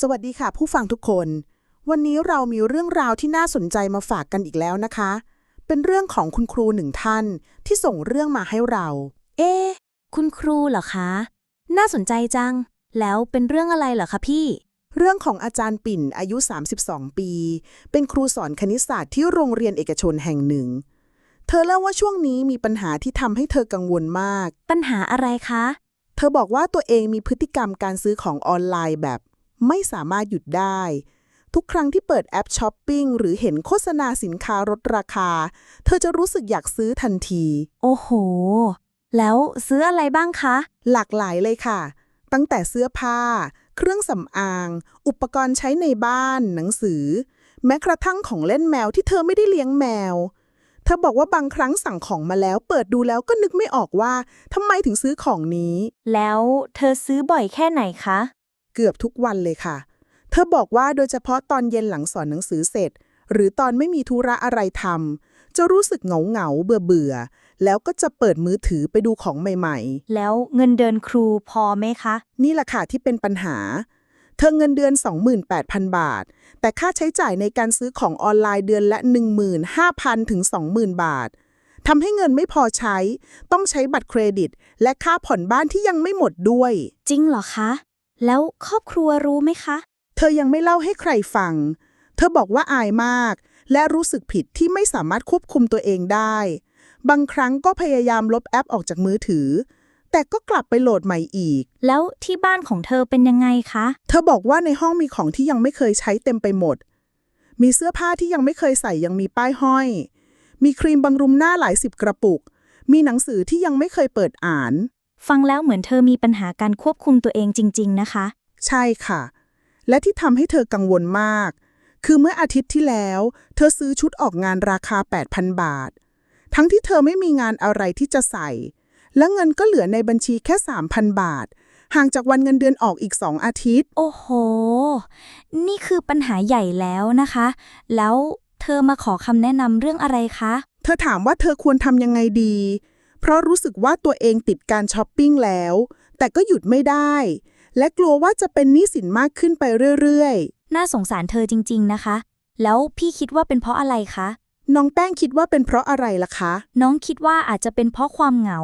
สวัสดีค่ะ ผู้ฟังทุกคน วันนี้เรามีเรื่องราวที่น่าสนใจมาฝากกันอีกแล้วนะคะ เป็นเรื่องของคุณครูหนึ่งท่านที่ส่งเรื่องมาให้เรา เอ๊ะคุณครูเหรอคะ น่าสนใจจัง แล้วเป็นเรื่องอะไรเหรอคะพี่ เรื่องของอาจารย์ปิ่นอายุ 32 ปี เป็นครูสอนคณิตศาสตร์ที่โรงเรียนเอกชนแห่งหนึ่ง เธอเล่าว่าช่วงนี้มีปัญหาที่ทำให้เธอกังวลมาก ปัญหาอะไรคะ เธอบอกว่าตัวเองมีพฤติกรรมการซื้อของออนไลน์แบบ ไม่สามารถหยุดได้ ทุกครั้งที่เปิดแอปช้อปปิ้งหรือเห็นโฆษณาสินค้าลดราคา เธอจะรู้สึกอยากซื้อทันที โอ้โห แล้วซื้ออะไรบ้างคะ หลากหลายเลยค่ะ ตั้งแต่เสื้อผ้า เครื่องสำอาง อุปกรณ์ใช้ในบ้าน หนังสือ แม้กระทั่งของเล่นแมวที่เธอไม่ได้เลี้ยงแมวเธอบอกว่าบางครั้งสั่งของมาแล้ว เปิดดูแล้วก็นึกไม่ออกว่าทำไมถึงซื้อของนี้ แล้วเธอซื้อบ่อยแค่ไหนคะ เกือบทุกวันเลยค่ะ เธอบอกว่าโดยเฉพาะตอนเย็นหลังสอนหนังสือเสร็จ หรือตอนไม่มีธุระอะไรทำจะรู้สึกเหงาเหงาเบื่อเบื่อๆแล้วก็จะเปิดมือถือไปดูของใหม่แล้วเงินเดือนครูพอไหมคะๆนี่แหละค่ะที่เป็นปัญหา เธอเงินเดือน 28,000 บาท แต่ค่าใช้จ่ายในการซื้อของออนไลน์เดือนละ 15,000 ถึง 20,000 บาททำให้เงินไม่พอใช้ ต้องใช้บัตรเครดิต และค่าผ่อนบ้านที่ยังไม่หมดด้วย จริงเหรอคะ แล้วครอบครัวรู้ไหมคะ เธอยังไม่เล่าให้ใครฟัง เธอบอกว่าอายมาก และรู้สึกผิดที่ไม่สามารถควบคุมตัวเองได้ บางครั้งก็พยายามลบแอปออกจากมือถือ แต่ก็กลับไปโหลดใหม่อีก แล้วที่บ้านของเธอเป็นยังไงคะ เธอบอกว่าในห้องมีของที่ยังไม่เคยใช้เต็มไปหมด มีเสื้อผ้าที่ยังไม่เคยใส่ยังมีป้ายห้อย มีครีมบำรุงหน้าหลายสิบกระปุก มีหนังสือที่ยังไม่เคยเปิดอ่าน ฟังแล้วเหมือนเธอมีปัญหาการควบคุมตัวเองจริง ๆ นะคะ ใช่ค่ะ และที่ทำให้เธอกังวลมาก คือเมื่ออาทิตย์ที่แล้ว เธอซื้อชุดออกงานราคา 8,000 บาท ทั้งที่เธอไม่มีงานอะไรที่จะใส่ และเงินก็เหลือในบัญชีแค่ 3,000 บาท ห่างจากวันเงินเดือนออกอีก2อาทิตย์ โอ้โห นี่คือปัญหาใหญ่แล้วนะคะ แล้วเธอมาขอคำแนะนำเรื่องอะไรคะ เธอถามว่าเธอควรทำยังไงดี เพราะรู้สึกว่าตัวเองติดการช้อปปิ้งแล้ว แต่ก็หยุดไม่ได้ และกลัวว่าจะเป็นหนี้สินมากขึ้นไปเรื่อยน่าสงสารเธอจริง ๆนะคะ แล้วพี่คิดว่าเป็นเพราะอะไรคะๆน้องแป้งคิดว่าเป็นเพราะอะไรล่ะคะ น้องคิดว่าอาจจะเป็นเพราะความเหงา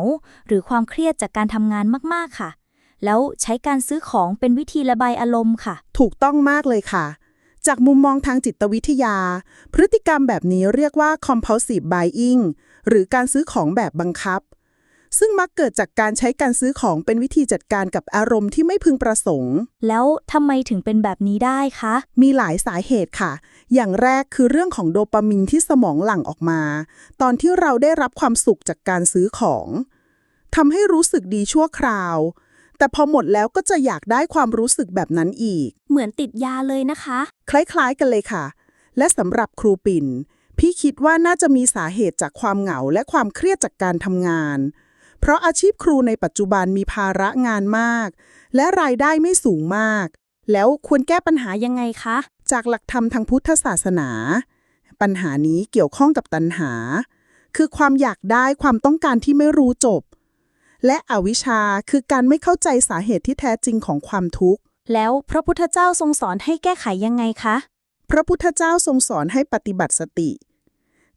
หรือความเครียดจากการทำงานมากๆค่ะ แล้วใช้การซื้อของเป็นวิธีระบายอารมณ์ค่ะ ถูกต้องมากเลยค่ะ จากมุมมองทางจิตวิทยา พฤติกรรมแบบนี้เรียกว่า compulsive buying หรือการซื้อของแบบบังคับ ซึ่งมักเกิดจากการใช้การซื้อของเป็นวิธีจัดการกับอารมณ์ที่ไม่พึงประสงค์ แล้วทำไมถึงเป็นแบบนี้ได้คะ มีหลายสาเหตุค่ะ อย่างแรกคือเรื่องของโดปามินที่สมองหลั่งออกมา ตอนที่เราได้รับความสุขจากการซื้อของทำให้รู้สึกดีชั่วคราว แต่พอหมดแล้วก็จะอยากได้ความรู้สึกแบบนั้นอีก เหมือนติดยาเลยนะคะ คล้าย ๆ กันเลยค่ะ และสำหรับครูปิ่น พี่คิดว่าน่าจะมีสาเหตุจากความเหงาและความเครียดจากการทำงาน เพราะอาชีพครูในปัจจุบันมีภาระงานมาก และรายได้ไม่สูงมาก แล้วควรแก้ปัญหายังไงคะ จากหลักธรรมทางพุทธศาสนา ปัญหานี้เกี่ยวข้องกับตัณหา คือความอยากได้ความต้องการที่ไม่รู้จบ และอวิชชาคือการไม่เข้าใจสาเหตุที่แท้จริงของความทุกข์ แล้วพระพุทธเจ้าทรงสอนให้แก้ไขยังไงคะ พระพุทธเจ้าทรงสอนให้ปฏิบัติสติ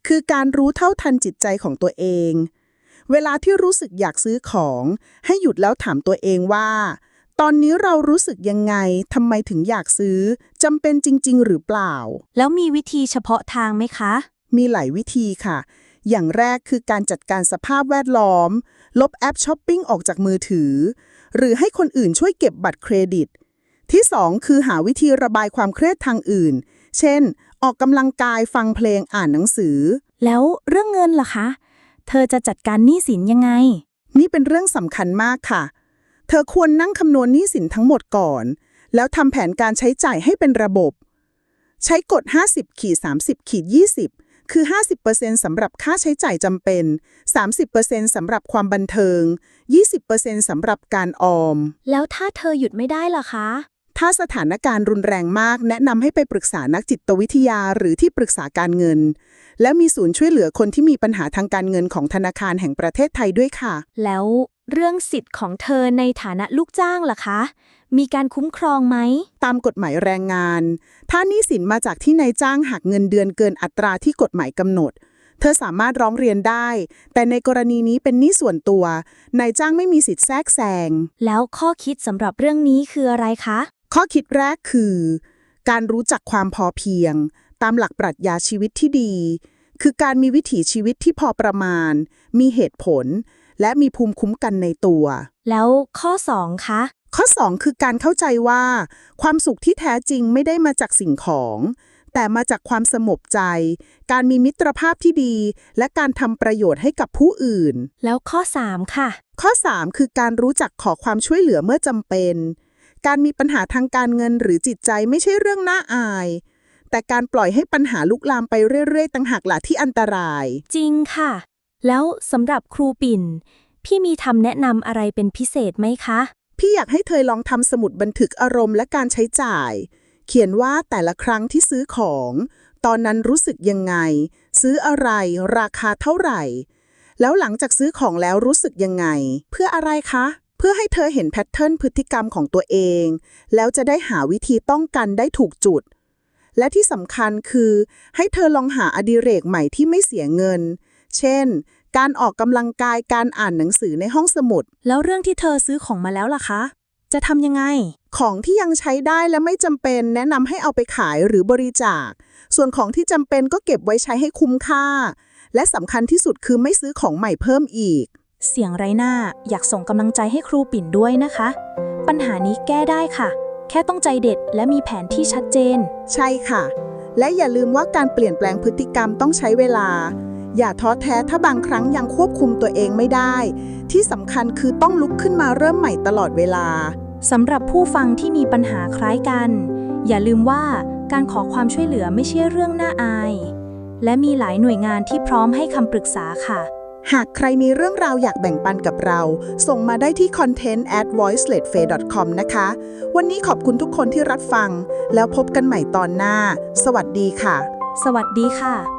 คือการรู้เท่าทันจิตใจของตัวเอง เวลาที่รู้สึกอยากซื้อของ ให้หยุดแล้วถามตัวเองว่า ตอนนี้เรารู้สึกยังไงทำไมถึงอยากซื้อจำเป็นจริง ๆ หรือเปล่า แล้วมีวิธีเฉพาะทางไหมคะ มีหลายวิธีค่ะ อย่างแรกคือการจัดการสภาพแวดล้อม ลบแอปช้อปปิ้งออกจากมือถือ หรือให้คนอื่นช่วยเก็บบัตรเครดิต ที่ 2 คือหาวิธีระบายความเครียดทางอื่น เช่น ออกกำลังกายฟังเพลงอ่านหนังสือ แล้วเรื่องเงินล่ะคะ เธอจะจัดการหนี้สินยังไง นี่เป็นเรื่องสำคัญมากค่ะ เธอควรนั่งคำนวณหนี้สินทั้งหมดก่อน แล้วทำแผนการใช้จ่ายให้เป็นระบบ ใช้กฎ 50ขีด30ขีด20 คือ 50%สำหรับค่าใช้จ่ายจำเป็น 30%สำหรับความบันเทิง 20%สำหรับการออม แล้วถ้าเธอหยุดไม่ได้ล่ะคะ ถ้าสถานการณ์รุนแรงมาก แนะนำให้ไปปรึกษานักจิตวิทยาหรือที่ปรึกษาการเงิน และมีศูนย์ช่วยเหลือคนที่มีปัญหาทางการเงินของธนาคารแห่งประเทศไทยด้วยค่ะ แล้วเรื่องสิทธิ์ของเธอในฐานะลูกจ้างล่ะคะ มีการคุ้มครองไหม ตามกฎหมายแรงงาน ถ้าหนี้สินมาจากที่นายจ้างหักเงินเดือนเกินอัตราที่กฎหมายกำหนด เธอสามารถร้องเรียนได้ แต่ในกรณีนี้เป็นหนี้ส่วนตัวนายจ้างไม่มีสิทธิ์แทรกแซง แล้วข้อคิดสำหรับเรื่องนี้คืออะไรคะ ข้อคิดแรกคือ การรู้จักความพอเพียง ตามหลักปรัชญาชีวิตที่ดี คือการมีวิถีชีวิตที่พอประมาณ มีเหตุผล และมีภูมิคุ้มกันในตัว แล้วข้อ 2 คะ ข้อ 2 คือการเข้าใจว่า ความสุขที่แท้จริงไม่ได้มาจากสิ่งของ แต่มาจากความสงบใจ การมีมิตรภาพที่ดี และการทำประโยชน์ให้กับผู้อื่น แล้วข้อ 3 ค่ะ ข้อ 3 คือการรู้จักขอความช่วยเหลือเมื่อจำเป็น การมีปัญหาทางการเงินหรือจิตใจไม่ใช่เรื่องน่าอาย แต่การปล่อยให้ปัญหาลุกลามไปเรื่อยๆต่างหากล่ะที่อันตราย จริงค่ะ แล้วสำหรับครูปิ่น พี่มีทำแนะนำอะไรเป็นพิเศษไหมคะ พี่อยากให้เธอลองทำสมุดบันทึกอารมณ์และการใช้จ่าย เขียนว่าแต่ละครั้งที่ซื้อของ ตอนนั้นรู้สึกยังไง ซื้ออะไร ราคาเท่าไหร่ แล้วหลังจากซื้อของแล้วรู้สึกยังไง เพื่ออะไรคะ เพื่อให้เธอเห็นแพทเทิร์นพฤติกรรมของตัวเอง แล้วจะได้หาวิธีป้องกันได้ถูกจุด และที่สำคัญคือให้เธอลองหาอดิเรกใหม่ที่ไม่เสียเงิน เช่น การออกกำลังกายการอ่านหนังสือในห้องสมุด แล้วเรื่องที่เธอซื้อของมาแล้วล่ะคะ จะทำยังไง ของที่ยังใช้ได้และไม่จำเป็น แนะนำให้เอาไปขายหรือบริจาค ส่วนของที่จำเป็นก็เก็บไว้ใช้ให้คุ้มค่า และสำคัญที่สุดคือไม่ซื้อของใหม่เพิ่มอีก เสียงไรหน้าอยากส่งกำลังใจให้ครูปิ่นด้วยนะคะ ปัญหานี้แก้ได้ค่ะ แค่ต้องใจเด็ดและมีแผนที่ชัดเจน ใช่ค่ะ และอย่าลืมว่าการเปลี่ยนแปลงพฤติกรรมต้องใช้เวลา อย่าท้อแท้ถ้าบางครั้งยังควบคุมตัวเองไม่ได้ ที่สำคัญคือต้องลุกขึ้นมาเริ่มใหม่ตลอดเวลาสำหรับผู้ฟังที่มีปัญหาคล้ายกัน อย่าลืมว่าการขอความช่วยเหลือไม่ใช่เรื่องน่าอาย และมีหลายหน่วยงานที่พร้อมให้คำปรึกษาค่ะ หากใครมีเรื่องราวอยากแบ่งปันกับเรา ส่งมาได้ที่ content at voiceletfe.com นะคะ วันนี้ขอบคุณทุกคนที่รับฟัง แล้วพบกันใหม่ตอนหน้า สวัสดีค่ะ สวัสดีค่ะ